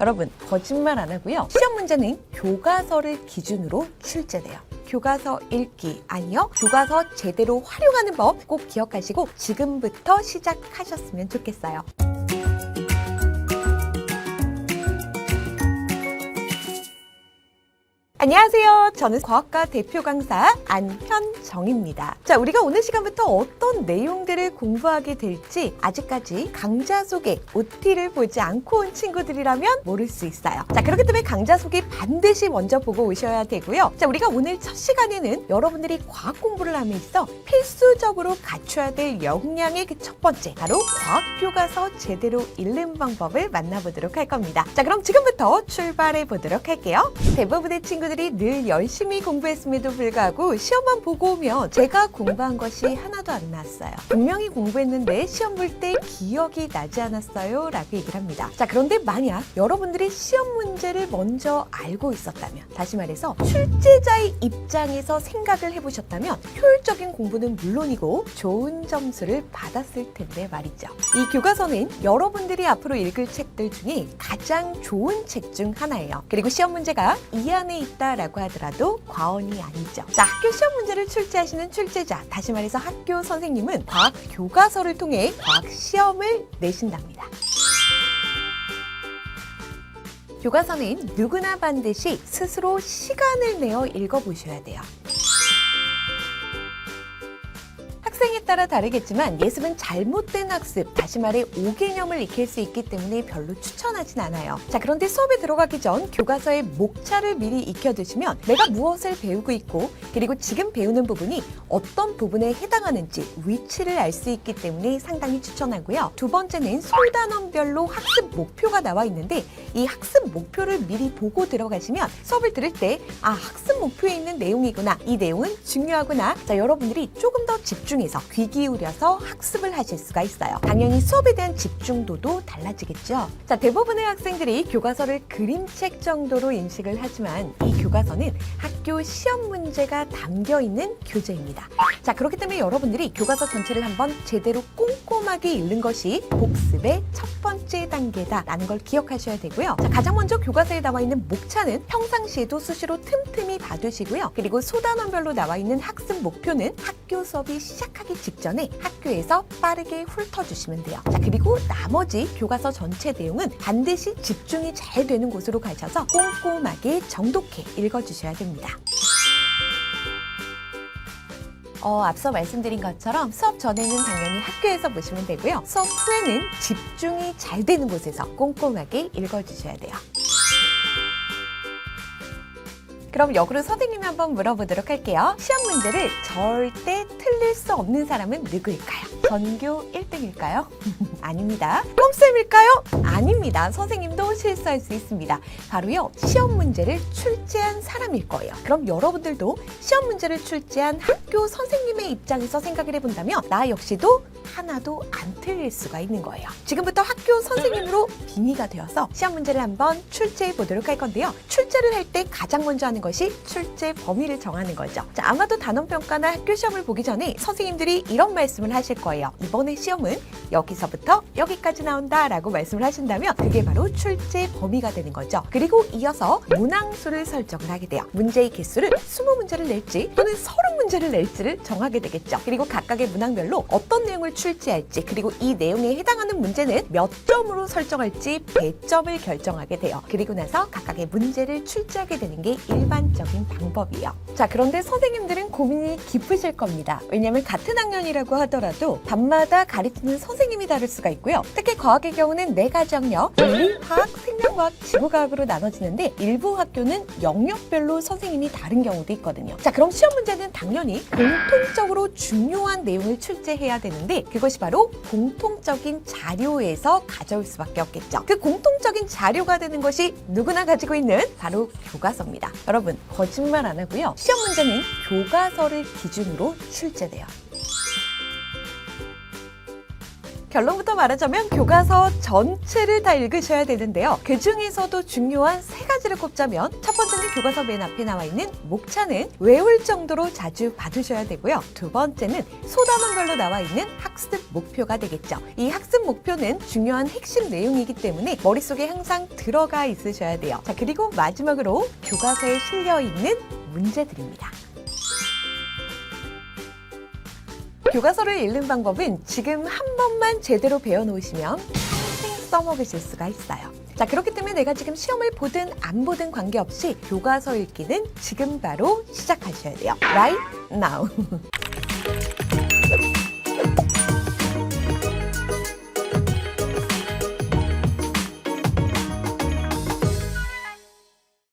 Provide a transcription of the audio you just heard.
여러분 거짓말 안 하고요. 시험 문제는 교과서를 기준으로 출제돼요. 교과서 읽기 아니요. 교과서 제대로 활용하는 법 꼭 기억하시고 지금부터 시작하셨으면 좋겠어요. 안녕하세요. 저는 과학과 대표 강사 안현정입니다. 자, 우리가 오늘 시간부터 어떤 내용들을 공부하게 될지 아직까지 강좌 속에 OT를 보지 않고 온 친구들이라면 모를 수 있어요. 자, 그렇기 때문에 강좌 속에 반드시 먼저 보고 오셔야 되고요. 자, 우리가 오늘 첫 시간에는 여러분들이 과학 공부를 함에 있어 필수적으로 갖춰야 될 역량의 그 첫 번째, 바로 과학 교과서 제대로 읽는 방법을 만나보도록 할 겁니다. 자, 그럼 지금부터 출발해 보도록 할게요. 대부분의 친구들 이 늘 열심히 공부했음에도 불구하고 시험만 보고 오면 제가 공부한 것이 하나도 안 났어요. 분명히 공부했는데 시험 볼 때 기억이 나지 않았어요. 라고 얘기를 합니다. 자, 그런데 만약 여러분들이 시험 문제를 먼저 알고 있었다면, 다시 말해서 출제자의 입장에서 생각을 해보셨다면 효율적인 공부는 물론이고 좋은 점수를 받았을 텐데 말이죠. 이 교과서는 여러분들이 앞으로 읽을 책들 중에 가장 좋은 책 중 하나예요. 그리고 시험 문제가 이 안에 있다 라고 하더라도 과언이 아니죠. 자, 학교 시험 문제를 출제하시는 출제자, 다시 말해서 학교 선생님은 과학 교과서를 통해 과학 시험을 내신답니다. 교과서는 누구나 반드시 스스로 시간을 내어 읽어보셔야 돼요. 따라 다르겠지만 예습은 잘못된 학습, 다시 말해 오개념을 익힐 수 있기 때문에 별로 추천하진 않아요. 자, 그런데 수업에 들어가기 전 교과서의 목차를 미리 익혀두시면 내가 무엇을 배우고 있고 그리고 지금 배우는 부분이 어떤 부분에 해당하는지 위치를 알 수 있기 때문에 상당히 추천하고요. 두 번째는 솔단원별로 학습 목표가 나와 있는데 이 학습 목표를 미리 보고 들어가시면 수업을 들을 때 아, 학습 목표에 있는 내용이구나. 이 내용은 중요하구나. 자, 여러분들이 조금 더 집중해서 귀 기울여서 학습을 하실 수가 있어요. 당연히 수업에 대한 집중도도 달라지겠죠. 자, 대부분의 학생들이 교과서를 그림책 정도로 인식을 하지만 이 교과서는 학교 시험 문제가 담겨 있는 교재입니다. 자, 그렇기 때문에 여러분들이 교과서 전체를 한번 제대로 꼼꼼하게 읽는 것이 복습의 첫 번째 단계다라는 걸 기억하셔야 되고요. 자, 가장 먼저 교과서에 나와 있는 목차는 평상시에도 수시로 틈틈이 봐두시고요. 그리고 소단원별로 나와 있는 학습 목표는 학교 수업이 시작하기 직전에 학교에서 빠르게 훑어주시면 돼요. 자, 그리고 나머지 교과서 전체 내용은 반드시 집중이 잘 되는 곳으로 가셔서 꼼꼼하게 정독해 읽어주셔야 됩니다. 어, 앞서 말씀드린 것처럼 수업 전에는 당연히 학교에서 보시면 되고요. 수업 후에는 집중이 잘 되는 곳에서 꼼꼼하게 읽어주셔야 돼요. 그럼 역으로 선생님이 한번 물어보도록 할게요. 시험 문제를 절대 틀릴 수 없는 사람은 누구일까요? 전교 1등일까요? 아닙니다. 꼼쌤일까요? 아닙니다. 선생님도 실수할 수 있습니다. 바로요, 시험 문제를 출제한 사람일 거예요. 그럼 여러분들도 시험 문제를 출제한 학교 선생님의 입장에서 생각을 해본다면 나 역시도 하나도 안 틀릴 수가 있는 거예요. 지금부터 학교 선생님으로 빙의가 되어서 시험 문제를 한번 출제해 보도록 할 건데요. 출제를 할 때 가장 먼저 하는 것이 출제 범위를 정하는 거죠. 자, 아마도 단원평가나 학교 시험을 보기 전에 선생님들이 이런 말씀을 하실 거예요. 이번에 시험은 여기서부터 여기까지 나온다 라고 말씀을 하신다면 그게 바로 출제 범위가 되는 거죠. 그리고 이어서 문항수를 설정을 하게 돼요. 문제의 개수를 20문제를 낼지 또는 30문제를 낼지를 정하게 되겠죠. 그리고 각각의 문항별로 어떤 내용을 출제할지 그리고 이 내용에 해당하는 문제는 몇 점으로 설정할지 배점을 결정하게 돼요. 그리고 나서 각각의 문제를 출제하게 되는 게 일반적인 방법이에요. 자, 그런데 선생님들은 고민이 깊으실 겁니다. 왜냐하면 같은 학년이라고 하더라도 밤마다 가르치는 선생님이 다를 수가 있고요. 특히 과학의 경우는 네 가지 영역, 물리, 화학, 생명과학, 지구과학으로 나눠지는데 일부 학교는 영역별로 선생님이 다른 경우도 있거든요. 자, 그럼 시험 문제는 당연히 공통적으로 중요한 내용을 출제해야 되는데 그것이 바로 공통적인 자료에서 가져올 수밖에 없겠죠. 그 공통적인 자료가 되는 것이 누구나 가지고 있는 바로 교과서입니다. 여러분, 거짓말 안 하고요. 시험 문제는 교과서를 기준으로 출제돼요. 결론부터 말하자면 교과서 전체를 다 읽으셔야 되는데요. 그 중에서도 중요한 세 가지를 꼽자면 첫 번째는 교과서 맨 앞에 나와 있는 목차는 외울 정도로 자주 받으셔야 되고요. 두 번째는 소담원별로 나와 있는 학습 목표가 되겠죠. 이 학습 목표는 중요한 핵심 내용이기 때문에 머릿속에 항상 들어가 있으셔야 돼요. 자, 그리고 마지막으로 교과서에 실려 있는 문제들입니다. 교과서를 읽는 방법은 지금 한 번만 제대로 배워놓으시면 평생 써먹으실 수가 있어요. 자, 그렇기 때문에 내가 지금 시험을 보든 안 보든 관계없이 교과서 읽기는 지금 바로 시작하셔야 돼요. Right now.